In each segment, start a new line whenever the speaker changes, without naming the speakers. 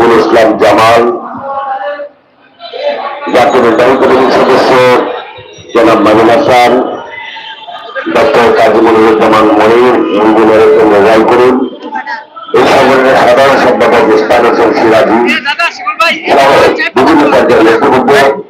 রফিকুল ইসলাম জামাল জাতীয় নির্বাহী কমিটির সদস্য জনাব মাহিন হাসান ডক্টর কাজী মনিরুজ্জামান মনির জন্য রায় করুন। এই সংগঠনের সাধারণ সম্পাদক ইসলাম হোসেন সিরাজি বিভিন্ন পর্যায়ের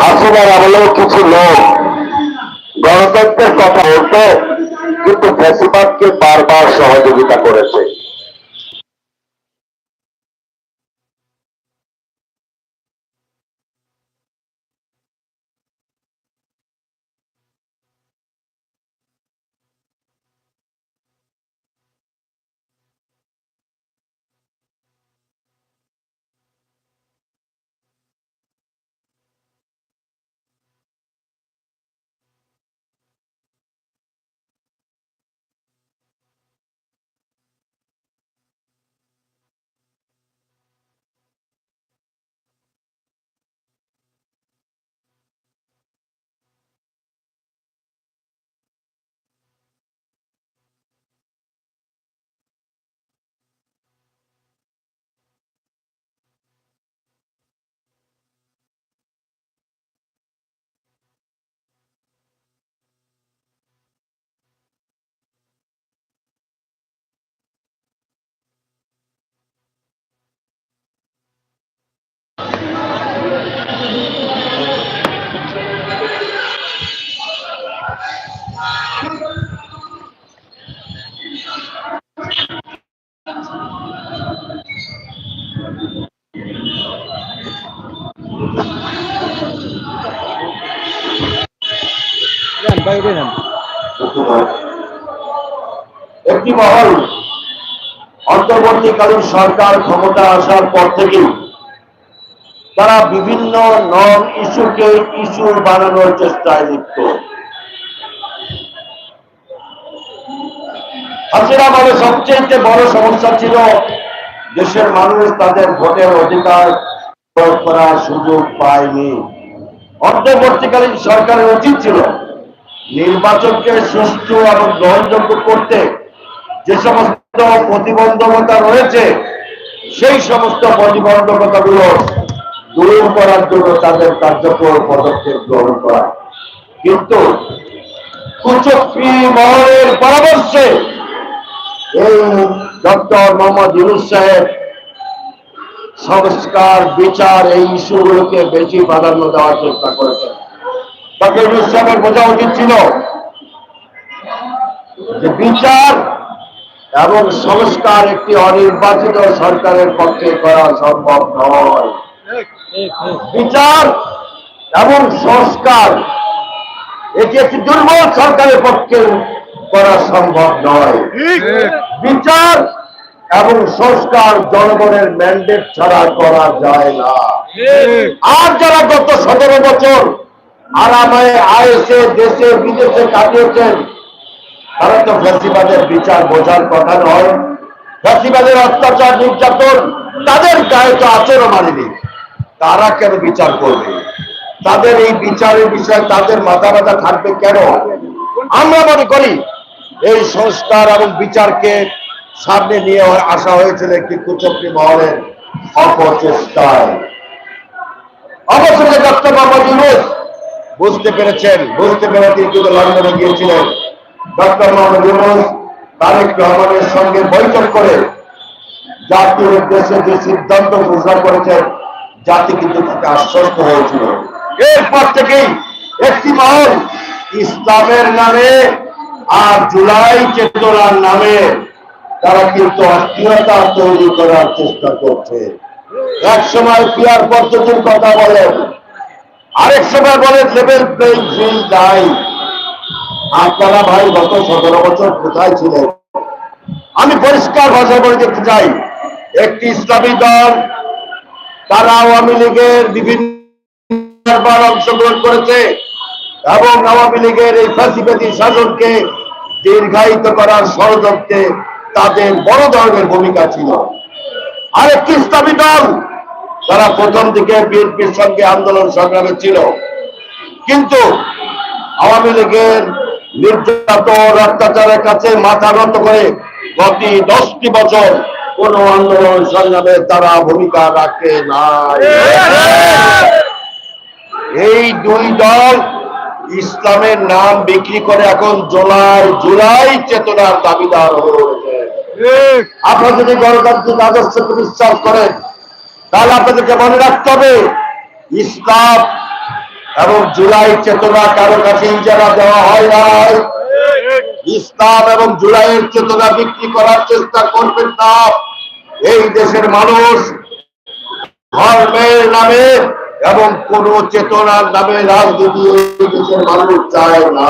হাসিনার আমলেও কিছু লোক গণতন্ত্রের কথা বলতো কিন্তু ফ্যাসিবাদকে বারবার সহযোগিতা করেছে।
বাইরে যান
একটি মহল অন্তর্বর্তীকালীন সরকার ক্ষমতা আসার পর থেকেই তারা বিভিন্ন নন ইস্যুকে ইস্যু বানানোর চেষ্টায় লিপ্ত। হাসিনা বলে সবচেয়ে বড় সমস্যা ছিল দেশের মানুষ তাদের ভোটের অধিকার প্রয়োগ করার সুযোগ পায়নি। অন্তর্বর্তীকালীন সরকারের উচিত ছিল নির্বাচনকে সুষ্ঠু এবং গ্রহণযোগ্য করতে যে সমস্ত প্রতিবন্ধকতা রয়েছে, সেই সমস্ত প্রতিবন্ধকতাগুলো দূর করার জন্য তাদের কার্যকর পদক্ষেপ গ্রহণ করা। কিন্তু মহলের পরামর্শে এই ডক্টর মোহাম্মদ ইউনুস সাহেব সংস্কার, বিচার এই ইস্যুগুলোকে বেশি প্রাধান্য দেওয়ার চেষ্টা করেছেন। ডক্টর সাহেবের বোঝা উচিত ছিল যে বিচার এবং সংস্কার একটি অনির্বাচিত সরকারের পক্ষে করা সম্ভব নয়। বিচার এবং সংস্কার এটি একটি দুর্বল সরকারের পক্ষে করা সম্ভব নয়। বিচার এবং সংস্কার জনগণের ম্যান্ডেট ছাড়া করা যায় না। আর যারা গত সতেরো বছর আরামে আয়েসে দেশে, বিদেশে কাটিয়েছেন। তারা তো ফ্যাসিবাদের বিচার বোঝার কথা নয়। ফ্যাসিবাদের অত্যাচার, নির্যাতন তাদের গায়ে তো আচরণ মানেনি। তারা কেন বিচার করবে? তাদের এই বিচারের বিষয়ে তাদের মাথা ব্যথা থাকবে কেন? আমরা মনে করি, এই সংস্কার এবং বিচারকে সামনে নিয়ে আসা হয়েছিল একটি কুচক্রী মহলের অপচেষ্টায়। অবশ্যই ডক্টর মোহাম্মদ ইউনুস বুঝতে পেরেছেন, বুঝতে পেরে তিনি কিন্তু লন্ডনে গিয়েছিলেন। ডক্টর মোহাম্মদ ইউনুস, তারেক রহমানের সঙ্গে বৈঠক করে জাতির উদ্দেশ্যে যে সিদ্ধান্ত ঘোষণা করেছেন, জাতি কিন্তু তাকে আশ্বস্ত হয়েছিল। এরপর থেকেই একটি মহল, ইসলামের নামে আর জুলাই চেতনার নামে তারা কিন্তু অস্থিরতা তৈরি করার চেষ্টা করছে। এক সময় পিয়ার পদ্ধতির কথা বলেন আরেক সময় বলেন লেভেল প্লেইং ফিল্ড নাই। আপনারা ভাই গত সতেরো বছর কোথায় ছিলেন? আমি পরিষ্কার ভাষা বলে দেখতে চাই, একটি ইসলামী দল, তারা আওয়ামী লীগের বিভিন্ন অংশগ্রহণ করেছে এবং আওয়ামী লীগের এই ফাঁসিবাদী শাসনকে দীর্ঘায়িত করার ষড়যন্ত্রে তাদের বড় ধরনের ভূমিকা ছিল। আরেকটি ইসলামী দল তারা প্রথম দিকে বিএনপির সঙ্গে আন্দোলন সংগ্রামে ছিল। কিন্তু আওয়ামী লীগের নির্যাতন অত্যাচারের কাছে মাথা নত করে গত দশটি বছর কোন আন্দোলন সংগ্রামে তারা ভূমিকা রাখে নাই। এই দুই দল ইসলামের নাম বিক্রি করে এখন জুলাই জুলাই চেতনার দাবিদার হয়ে উঠেছে। আপনারা যদি গণতান্ত্রিক আদর্শকে বিশ্বাস করেন তাহলে আপনাদেরকে মনে রাখতে হবে, ইসলাম এবং জুলাই চেতনা কারও কাছে ইজারা দেওয়া হয় নাই ইসলাম এবং জুলাইয়ের চেতনা বিক্রি করার চেষ্টা করবেন না। এই দেশের মানুষ ধর্মের নামে এবং কোন চেতনার নামে রাজনীতি এই দেশের মানুষ চায় না।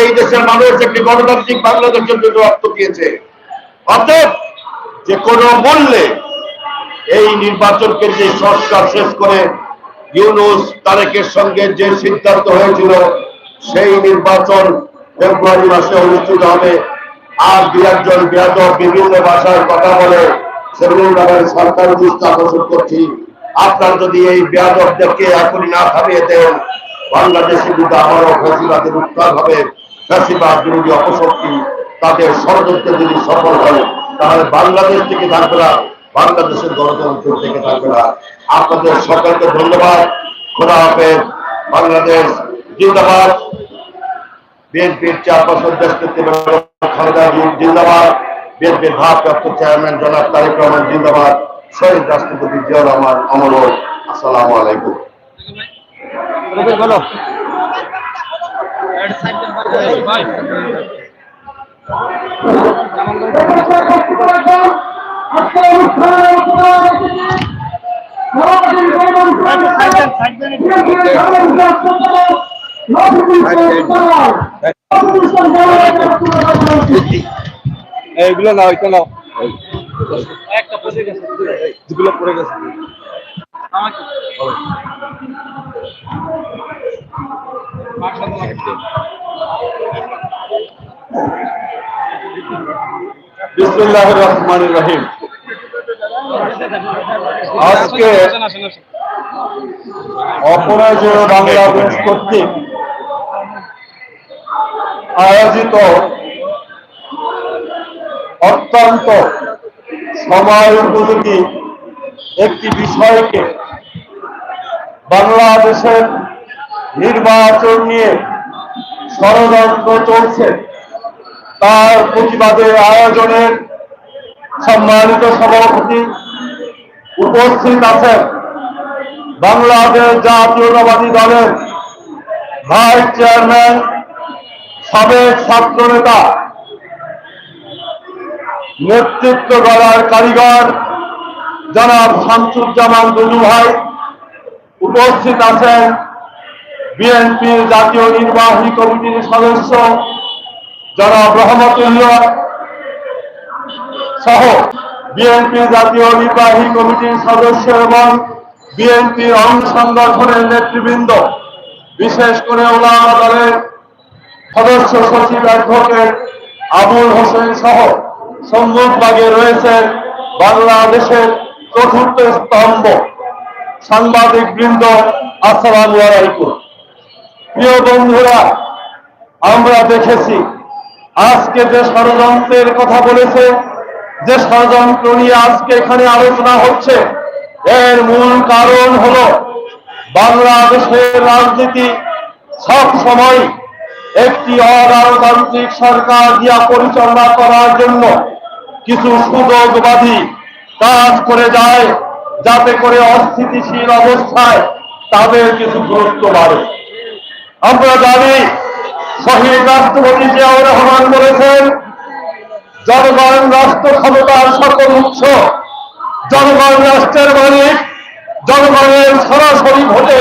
এই দেশের মানুষ একটি গণতান্ত্রিক বাংলাদেশের জন্য রক্ত দিয়েছে। অতএব যে কোনো মূল্যে এই নির্বাচনকে যে সংস্কার শেষ করে ইউনুস তারেকের সঙ্গে যে সিদ্ধান্ত হয়েছিল, সেই নির্বাচন ফেব্রুয়ারি মাসে অনুষ্ঠিত হবে। আর দু একজন বেয়াদব বিভিন্ন ভাষায় কথা বলে সেগুলো ব্যাপারে সরকার দৃষ্টি আকর্ষণ করছি। আপনার যদি এই বেয়াদবদেরকে এখনই না থামিয়ে দেন বাংলাদেশের বিরুদ্ধে আবারও ফেসিবাদের উত্তাল হবে ফেসিবাদ বিরোধী অপশক্তি তাদের ষড়যন্ত্র যদি সফল হয়, তাহলে বাংলাদেশ থেকে থাকবে বাংলাদেশের গণতন্ত্র থেকে থাকবে না আপনাদের সকলকে ধন্যবাদ। খোদা হাফেজ। বাংলাদেশ জিন্দাবাদ। বিএনপির চেয়ারপারসন দেশ খালেদা জিন্দাবাদ। বিএনপির ভারপ্রাপ্ত চেয়ারম্যান জনাব তারেক রহমান জিন্দাবাদ। শহীদ রাষ্ট্রপতি জিয়া রহমান অমর। আসসালামু আলাইকুম।
বলো ভাই। এইগুলো নাও এটা নাও। একটা পড়ে গেছে। দুগুলো পড়ে গেছে। আমাকে।
বিসমুল্লাহ রহমান রহিম। আজকে অপরাজয় বাংলাদেশ কর্তৃক আয়োজিত অত্যন্ত সময় উপযোগী একটি বিষয়কে বাংলাদেশের নির্বাচন নিয়ে ষড়যন্ত্র চলছে। তার প্রতিবাদে আয়োজনের সম্মানিত সভাপতি উপস্থিত আছেন বাংলাদেশ জাতীয়তাবাদী দলের ভাইস চেয়ারম্যান, সাবেক ছাত্র নেতা, নেতৃত্ব গড়ার কারিগর, জনাব শামসুজ্জামান দুলু ভাই উপস্থিত আছেন বিএনপির জাতীয় নির্বাহী কমিটির সদস্য জনাব রহমতুল্লাহ সহ। বিএনপি জাতীয় নির্বাহী কমিটির সদস্য এবং বিএনপির অঙ্গ নেতৃবৃন্দ, বিশেষ করে ওলামা দলের সদস্য সচিব অ্যাডভোকেট আবুল হোসেন সহ সম্মুখভাগে রয়েছেন বাংলাদেশের চতুর্থ স্তম্ভ সাংবাদিক বৃন্দ আসসালামু আলাইকুম। প্রিয় বন্ধুরা, আমরা দেখেছি আজকে যে ষড়যন্ত্রের কথা বলেছে যে ষড়যন্ত্র নিয়ে আজকে এখানে আলোচনা হচ্ছে, এর মূল কারণ হল বাংলাদেশের রাজনীতি সব সময় একটি অগণতান্ত্রিক সরকার দিয়া পরিচালনা করার জন্য কিছু সুযোগবাদী কাজ করে যায়, যাতে করে অস্থিতিশীল অবস্থায়
তাদের কিছু গুরুত্ব বাড়ে। আমরা জানি শহীদ রাষ্ট্রপতি জিয়াউর রহমান বলেছেন জনগণ রাষ্ট্র ক্ষমতার সকল উৎস, জনগণ রাষ্ট্রের মালিক, জনগণের সরাসরি ভোটে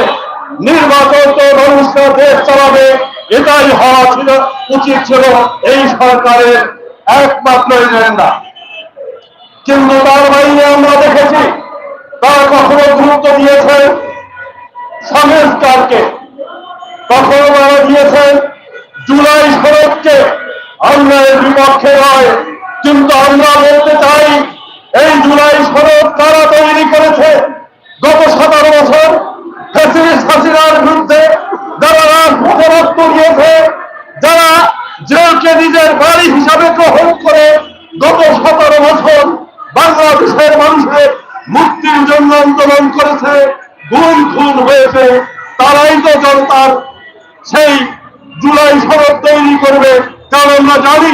নির্বাচিত মানুষরা দেশ চালাবে, এটাই হওয়া ছিল, উচিত ছিল এই সরকারের একমাত্র এজেন্ডা। কিন্তু তার বাইরে আমরা দেখেছি, তারা কখনো গুরুত্ব দিয়েছে সংস্কারকে, কখনো তারা দিয়েছেন জুলাই সড়ককে অন্যায়ের বিপক্ষে নয়। কিন্তু আমরা বলতে চাই, এই জুলাই সড়ক তারা তৈরি করেছে? গত সতেরো বছর হাসিনার বিরুদ্ধে যারা রাজপথে রক্ত যারা জেলকে নিজের বাড়ি হিসাবে গ্রহণ করে গত সতেরো বছর বাংলাদেশের মানুষের মুক্তির জন্য আন্দোলন করেছে, গুম খুন হয়েছে, তারাই তো জনতার সেই জুলাই সড়ক তৈরি করবে। কারণ আমরা জানি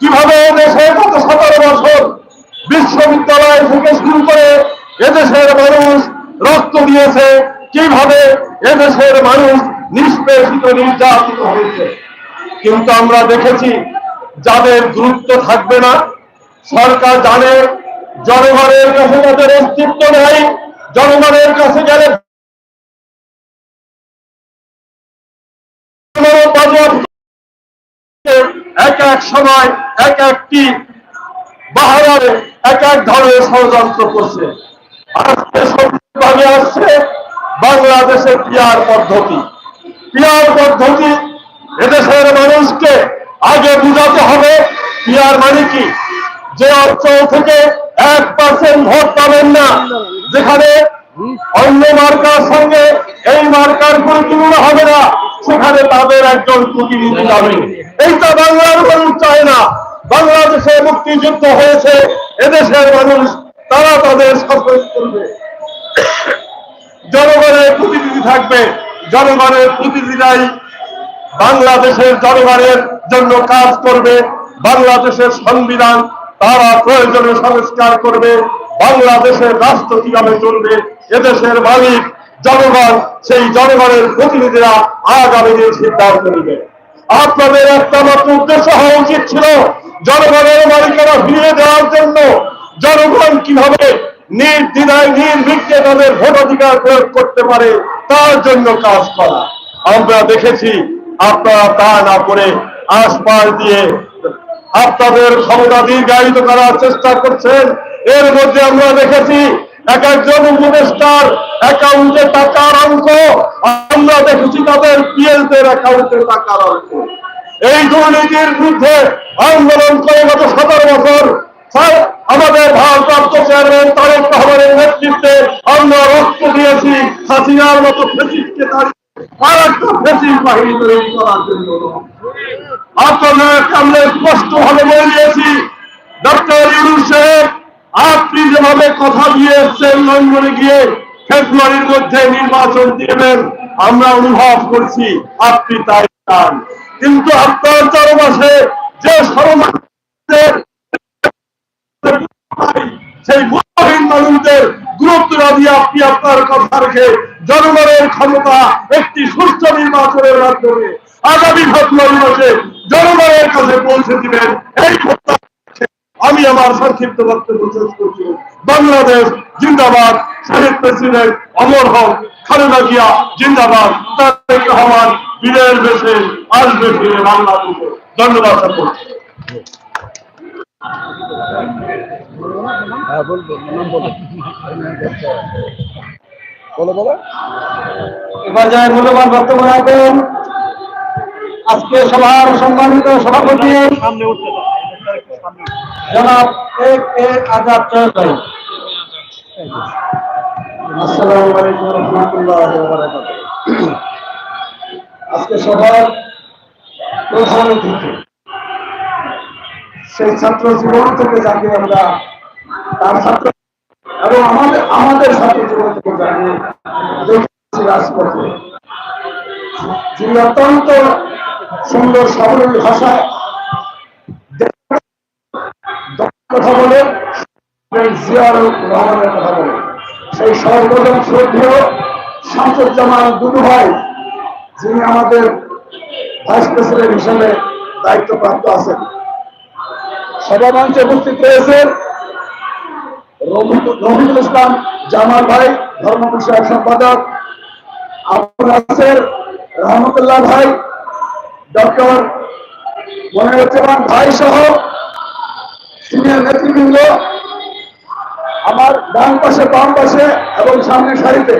কীভাবে দেশে গত সতেরো বছর বিশ্ববিদ্যালয় থেকে শুরু করে এদেশের মানুষ রক্ত দিয়েছে, কীভাবে এদেশের মানুষ নিষ্পেষিত নির্যাতিত হয়েছে। কিন্তু আমরা দেখেছি যাদের গুরুত্ব থাকবে না, সরকার জানে, জনগণের কাছে যাদের অস্তিত্ব নেই, জনগণের কাছে গেলে এক এক সময়, এক একটি বাহারে এক এক ধরনের ষড়যন্ত্র করছে। আজকে সত্যভাবে আসছে বাংলাদেশের পিয়ার পদ্ধতি। পিয়ার পদ্ধতি এদেশের মানুষকে আগে বুঝাতে হবে, পিয়ার মানে কি? যে অঞ্চল থেকে এক পার্সেন্ট ভোট পাবেন না, যেখানে অন্য মার্কার সঙ্গে এই মার্কার কোন তুলনা হবে না, সেখানে তাদের একজন প্রতিনিধি যাবে এইটা বাংলার মানুষ চায় না। বাংলাদেশে মুক্তিযুদ্ধ হয়েছে, এদেশের মানুষ, তারা তাদের সফল করবে। জনগণের প্রতিনিধি থাকবে, জনগণের প্রতিনিধিরাই বাংলাদেশের জনগণের জন্য কাজ করবে, বাংলাদেশের সংবিধান তারা প্রয়োজনে সংস্কার করবে, বাংলাদেশের রাষ্ট্র কীভাবে চলবে, এদেশের মালিক, জনগণ, সেই জনগণের প্রতিনিধিরা আগামী দিন সিদ্ধান্ত নেবে। আপনাদের একটা মাত্র উদ্দেশ্য হওয়া উচিত ছিল জনগণের মালিকেরা ফিরিয়ে দেওয়ার জন্য জনগণ কীভাবে নির্দ্বিধায়, নির্বিঘ্নে তাদের ভোটাধিকার প্রয়োগ করতে পারে, তার জন্য কাজ করা। আমরা দেখেছি আপনারা তা না করে আশপাশ দিয়ে আপনাদের ক্ষমতা দীর্ঘায়িত করার চেষ্টা করছেন। এর মধ্যে আমরা দেখেছি এক একজন উপদেষ্টার অ্যাকাউন্টে টাকার অঙ্ক আমরা দেখেছি তাদের পিএলদের অ্যাকাউন্টে টাকার অঙ্ক এই দুর্নীতির বিরুদ্ধে আন্দোলন করে গত সতেরো বছর আমাদের ভারপ্রাপ্ত চেয়ারম্যান তারেক রহমানের নেতৃত্বে আমরা রক্ত দিয়েছি হাসিনার মতো ফেসিসকে আর একটা ফেসিস বাহিনী তৈরি করার জন্য। আপনাদের সামনে স্পষ্ট ভাবে বলে দিয়েছি ডক্টর ইউনুস সাহেব আপনি যেভাবে কথা দিয়ে এসছেন লন্ডনে গিয়ে ফেব্রুয়ারির মধ্যে নির্বাচন দিবেন, আমরা অনুভব করছি আপনি তাই চান। কিন্তু আপনার চারপাশে যে সেই মুসলিম মানুষদের দিয়ে আপনি আপনার কথা রেখে জনগণের ক্ষমতা একটি সুস্থ নির্বাচনের মাধ্যমে আগামী ফেব্রুয়ারি মাসে জনগণের কাছে পৌঁছে দিবেন, এই আমি আমার সংক্ষিপ্ত বক্তব্য শেষ করছি। বাংলাদেশ জিন্দাবাদ শহীদ প্রেসিডেন্ট অমর হক খালেদা জিয়া জিন্দাবাদ তারেক রহমান বীরের বেশে আসবে ফিরে বাংলাদেশে। ধন্যবাদ সকলকে।
হ্যাঁ
মূল্যবান বক্তব্য রাখবেন। আজকে সভার সম্মানিত সভাপতি
সামনে উঠতে
জনাব এক আজাদ চৌধুরী। আসসালামু আলাইকুম রহমতুল্লাহ আজকে অতিথি। সেই ছাত্র জীবন থেকে যাকে আমরা তার ছাত্র এবং আমাদের আমাদের ছাত্র জীবন থেকে যাকে রাজপথে। যিনি অত্যন্ত সুন্দর সাবলীল ভাষায় কথা বলে জিয়াউর রহমানের কথা বলে। সেই সর্বজন শ্রদ্ধেয়
শামসুজ্জামান দুদু ভাই, যিনি আমাদের ভাইস প্রেসিডেন্ট হিসেবে দায়িত্বপ্রাপ্ত আছেন। সভা মঞ্চে উপস্থিত রয়েছেন রফিকুল ইসলাম জামাল ভাই, ধর্ম বিষয়ক সম্পাদক, আবুল নাসের রহমতুল্লাহ ভাই, ডক্টর মনিরুজ্জামান ভাই সহ সিনিয়র নেতৃবৃন্দ আমার ডান পাশে, বাম পাশে এবং সামনে সারিতে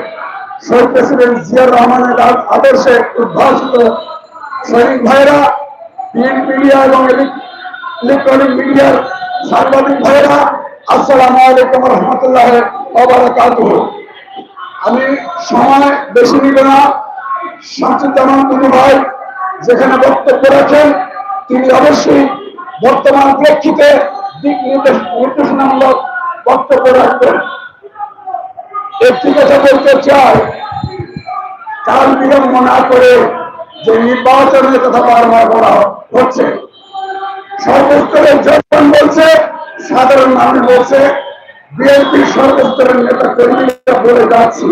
শহীদ প্রেসিডেন্ট জিয়ার রহমানের আদ- আদর্শে উদ্ভাসিত সৈনিক ভাইরা প্রিন্ট মিডিয়া এবং ইলেকট্রনিক মিডিয়ার সাংবাদিক ভাইরা আসসালামু আলাইকুম রহমতুল্লাহ ওবারাকাতুহু আমি সময় বেশি নিব না। শামসুজ্জামান টুটু ভাই যেখানে বক্তব্য রাখেন, তিনি অবশ্যই বর্তমান প্রেক্ষিতে দিক বক্তব্য রাখবেন একটি কথা বলতে চাই কাল বিলম্ব না করে যে নির্বাচনের কথা বারবার বলা হচ্ছে, সর্বস্তরের জনগণ বলছে, সাধারণ মানুষ বলছে বিএনপি সর্বস্তরের নেতা কর্মীরা বলে যাচ্ছি।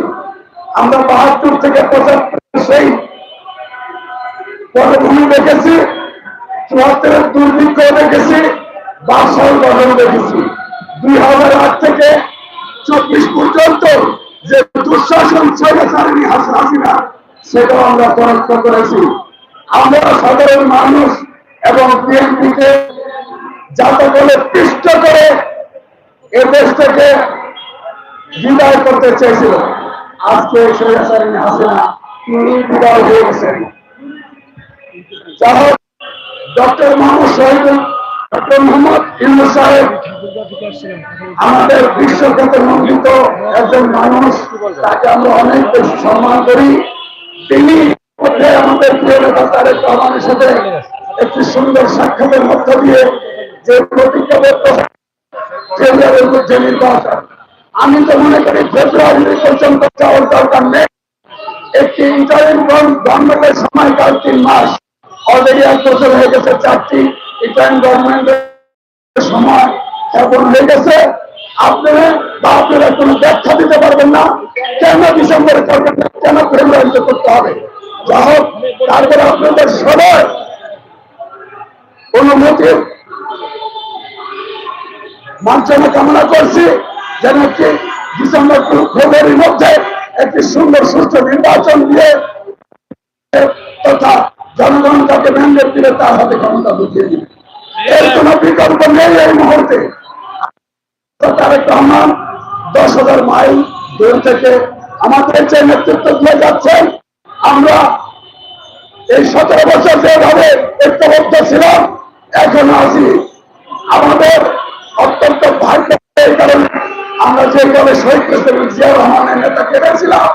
আমরা বাহাত্তর থেকে পঁচাত্তর সেই পটভূমি দেখেছি, চুয়াত্তরের দুর্ভিক্ষ দেখেছি বাসল গঠন দেখেছি। দুই হাজার আট থেকে চব্বিশ পর্যন্ত যে দুঃশাসন ছেড়ে ছাড়েনি হাসিনা সেটাও আমরা পরোক্ষ করেছি। আমরা সাধারণ মানুষ এবং বিএনপিকে যাতে বলে পিষ্ট করে এ দেশ থেকে বিদায় করতে চেয়েছিল। আজকে সৈয়াসারিনী হাসিনা তিনি বিদায় হয়ে গেছেন। যা হোক, ডক্টর মোহাম্মদ শহীদুল আমাদের বিশ্বখ্যাত মন্ডিত একজন মানুষ, তাকে আমরা অনেক বেশি সম্মান করি। তিনি আমাদের প্রিয় নেতা তারেক রহমানের সাথে একটি সুন্দর সাক্ষাতের মধ্য দিয়ে যে প্রতিজ্ঞাবদ্ধ আমি তো মনে করি ফেব্রুয়ারি পর্যন্ত যাওয়ার দরকার নেই। একটি ইন্টারিম গভর্নমেন্টের সময়কাল তিন মাস অলরেডি এক বছর হয়ে গেছে চারটি। ইন্টারিম গভর্নমেন্টের সময় আপনারা বা ব্যাখ্যা দিতে পারবেন না। কেন ডিসেম্বরে করবেন না কেন করতে হবে? যা হোক, তারপরে আপনাদের সবাই অনুমতি মার্জনা কামনা করছি যেন একটি ডিসেম্বর ফেব্রুয়ারির মধ্যে একটি সুন্দর সুস্থ নির্বাচন দিয়ে তথা জনগণ তাকে ম্যান্ডেট দিলে তার হাতে ক্ষমতা বুঝিয়ে দিবে। এর কোন বিকল্প নেই এই মুহূর্তে। তারেক রহমান দশ হাজার মাইল দূর থেকে আমাদের যে নেতৃত্ব দিয়ে যাচ্ছেন আমরা এই সতেরো বছর যেভাবে ঐক্যবদ্ধ ছিলাম, এখন আছি। আমাদের অত্যন্ত ভাগ্য কারণে আমরা যেভাবে শহীদ প্রেসিডেন্ট জিয়া রহমানের নেতা কেটেছিলাম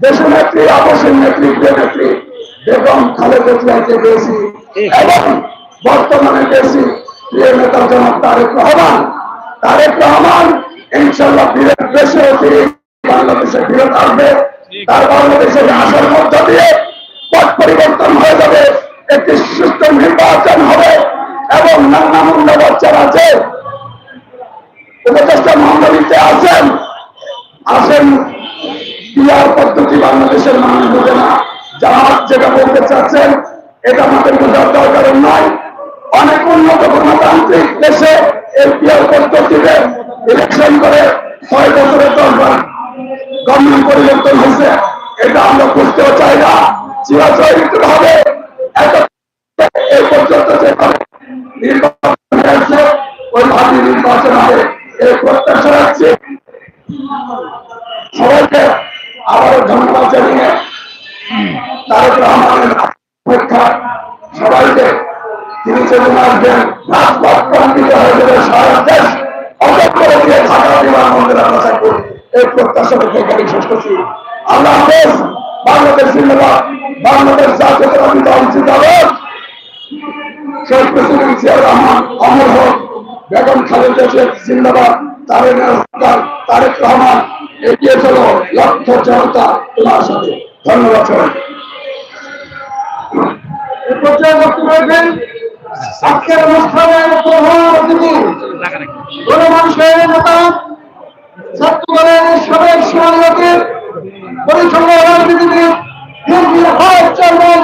দেশ নেত্রী আবশ্যক নেত্রী নেত্রী বেগম খালেদা জিয়াকে পেয়েছি এবং বর্তমানে পেয়েছি প্রিয় নেতা জনাব তারেক রহমান। তারেক রহমান ইনশাল্লাহ ফিরে দেশে তিনি বাংলাদেশে ফিরত আসবে। তার বাংলাদেশের আসার মধ্য দিয়ে পথ পরিবর্তন হয়ে যাবে একটি সুস্থ নির্বাচন হবে এবং নানা মুন্ডা বাচ্চারা আছে উপদেষ্টা মহানবীতে আছেন আসেন বিয়ার পদ্ধতি বাংলাদেশের মানুষ বোঝে না। যারা যেটা বলতে চাচ্ছেন, এটা আমাদের বোঝার দরকার নয় অনেক উন্নত গণতান্ত্রিক দেশে বিয়ার পদ্ধতিতে ইলেকশন করে ছয় বছরের দরকার। গভর্নমেন্ট পরিবর্তন হয়েছে, এটা আমরা বুঝতেও চাই না। চিরাচরিত এত- এই পর্যন্ত যেভাবে নির্বাচন হয়েছে ওইভাবে নির্বাচন হবে। এই প্রত্যাশা রাখছি। সবাইকে আবারও ধন্যবাদ জানিয়ে তারেক রহমানের সবাইকে সারা দেশ গাড়ি শেষ করছি। আল্লাহ হাফেজ, বাংলাদেশ জিন্দাবাদ, বাংলাদেশ জাতীয়তাবাদী দল জিন্দাবাদ। শেখ রহমান, অমর হোক, বেগম খালেদা তারেক তারেক রহমান, এগিয়ে চলো লক্ষ জনতা, তোমার সাথে। ধন্যবাদ সবাইকে।
আজকের অনুষ্ঠানের প্রধান অতিথি গণমানুষের নেতা ছাত্র দলের সাবেক সভাপতি পরিচ্ছন্ন রাজনীতিবিদ, বিএনপির ভাইস চেয়ারম্যান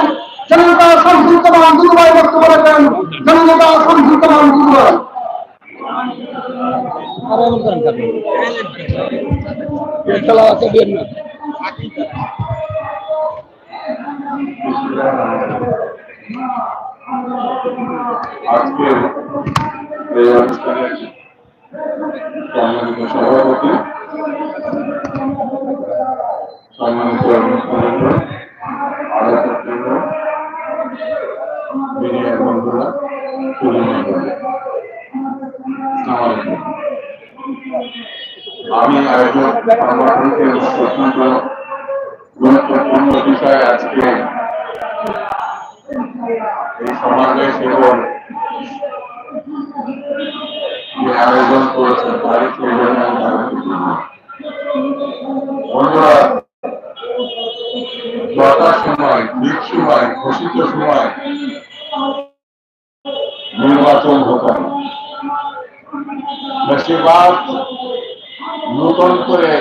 জনতা সংযুক্তমান দুবাই বক্তব্য রাখেন জনতা সংযুক্তমান দুবাই
খেলা
আজকে এই অনুষ্ঠানের সম্মানিত সভাপতি সম্মানিত অনুষ্ঠানের আলোচকবৃন্দ মিডিয়া বন্ধুরা মণ্ডলী, আমি আয়োজক গুরুত্বপূর্ণ বিষয় আজকে এই সমাবেশ এবং যে আয়োজন করেছেন, তারই প্রয়োজনে আমি তাদেরকে ধন্যবাদ। বন্ধুরা, যথা সময়, ঠিক সময়, ঘোষিত সময় নির্বাচন হতে হবে বেশিরভাগ নতুন করে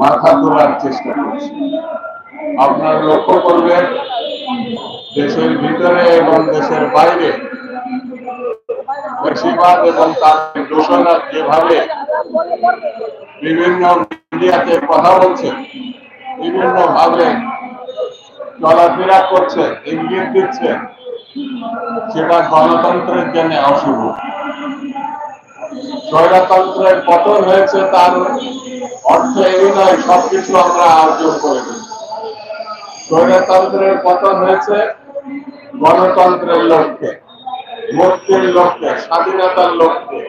মাথা তোলার চেষ্টা করছে। আপনারা লক্ষ্য করবেন দেশের ভিতরে এবং দেশের বাইরে বেশিরভাগ এবং তার দোষণা যেভাবে বিভিন্ন মিডিয়াতে কথা বলছে বিভিন্ন ভাবে চলাফেরা করছে, ইঙ্গিত দিচ্ছে, সেটা গণতন্ত্রের জন্য অশুভ স্বৈরতন্ত্রের পতন হয়েছে, তার অর্থ এই নয়, সবকিছু আমরা অর্জন করে ফেলেছি। স্বৈরতন্ত্রের পতন হয়েছে গণতন্ত্রের লক্ষ্যে, মুক্তির লক্ষ্যে, স্বাধীনতার লক্ষ্যে,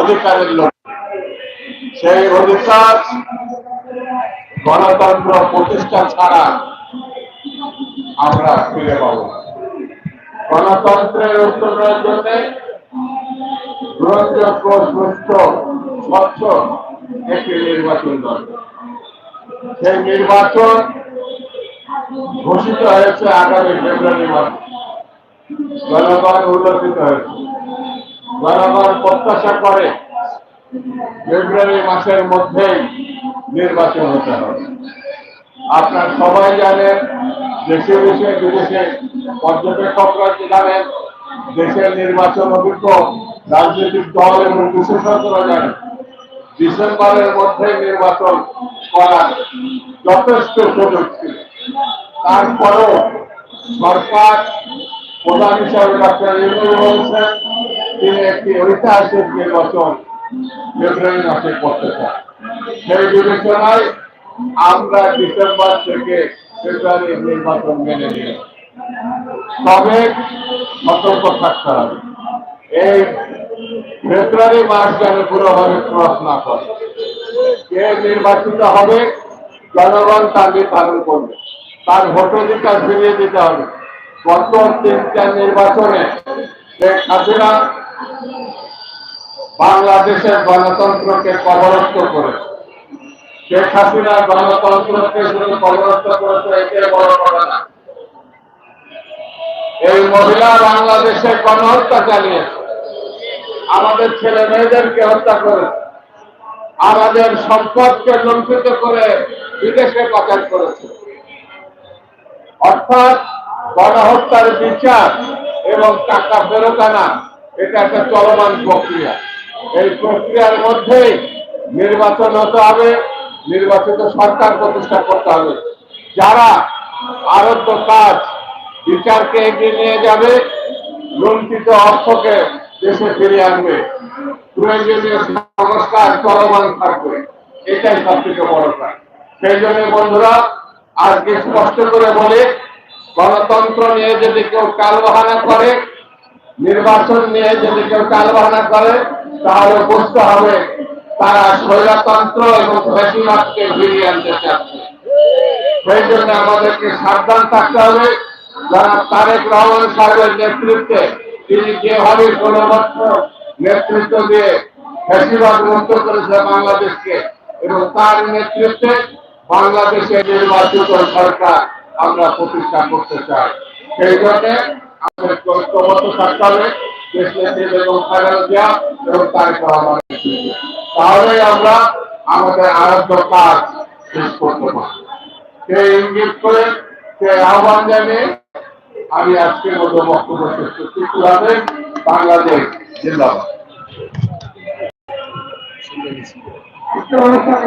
অধিকারের লক্ষ্যে। সেই অধিকার গণতন্ত্র প্রতিষ্ঠা ছাড়া আমরা ফিরে পাব গণতন্ত্রের উত্তরণের জন্য গ্রহণযোগ্য সুস্থ স্বচ্ছ একটি নির্বাচন দরকার। সেই নির্বাচন ঘোষিত হয়েছে আগামী ফেব্রুয়ারি মাসে। জনগণ উল্লসিত হয়েছে। জনগণ প্রত্যাশা করে ফেব্রুয়ারি মাসের মধ্যেই নির্বাচন হতে হবে। আপনার সবাই জানেন, দেশে দেশে, বিদেশে পর্যবেক্ষকরা জানেন, দেশের নির্বাচন অভিজ্ঞ রাজনৈতিক দল এবং বিশেষজ্ঞরা জানেন, ডিসেম্বরের মধ্যে নির্বাচন করার যথেষ্ট সুযোগ ছিল। তারপরও সরকার প্রধান হিসাবে ডক্টর ইউনুস বলছেন, তিনি একটি ঐতিহাসিক নির্বাচন ফেব্রুয়ারি মাসে করতে চান। সেই বিবেচনায় আমরা ডিসেম্বর থেকে ফেব্রুয়ারি নির্বাচন মেনে নিয়ে তবে সতর্ক থাকতে হবে। এই ফেব্রুয়ারি মাস যেন পুরোভাবে ক্রস না করে। কে নির্বাচিত হবে, জনগণ তার নির্ধারণ করবে। তার ভোটাধিকার ফিরিয়ে দিতে হবে। গত তিনটা নির্বাচনে শেখ হাসিনা বাংলাদেশের গণতন্ত্রকে কবরস্থ করেছে। শেখ হাসিনা গণতন্ত্রকে শুধু কবরস্থ করেছে এটাই বড় কথা না এই মহিলা বাংলাদেশে গণহত্যা চালিয়েছে। আমাদের ছেলে মেয়েদেরকে হত্যা করেছে। আমাদের সম্পদকে লঙ্ঘিত করে বিদেশে পাচার করেছে। অর্থাৎ গণহত্যার বিচার এবং টাকা ফেরত আনা, এটা একটা চলমান প্রক্রিয়া। এই প্রক্রিয়ার মধ্যেই নির্বাচন হতে হবে, নির্বাচিত সরকার প্রতিষ্ঠা করতে হবে। যারা আরোগ্য কাজ, বিচারকে এগিয়ে নিয়ে যাবে, লুণ্ঠিত অর্থকে দেশে ফিরিয়ে আনবে। প্রয়োজনীয় সংস্কার চলমান থাকবে। এটাই সব থেকে বড় কাজ। সেই জন্য বন্ধুরা আজকে স্পষ্ট করে বলে, গণতন্ত্র নিয়ে যদি কেউ টালবাহানা করে, নির্বাচন নিয়ে যদি কেউ টালবাহানা করে, তাহলে বুঝতে হবে তারা স্বৈরতন্ত্র এবং ফ্যাসিবাদকে ফিরিয়ে আনতে চাচ্ছে। সেই জন্য আমাদেরকে সাবধান থাকতে হবে। যারা তারেক রহমান সাহেবের নেতৃত্বে তিনি যেভাবে ষোলো নেতৃত্ব দিয়ে ফ্যাসিবাদ মুক্ত করেছে বাংলাদেশকে এবং তার নেতৃত্বে বাংলাদেশে নির্বাচিত সরকার আমরা প্রতিষ্ঠা করতে চাই। সেই জন্য আমাদের ঐক্যবদ্ধ থাকতে নেতৃত্বে। আমরা আমাদের আরাধ্য কাজ শেষ করতে পারে ইঙ্গিত করে আহ্বান জানিয়ে আমি বক্তব্য শেষ বাংলাদেশ
একটা অনুষ্ঠান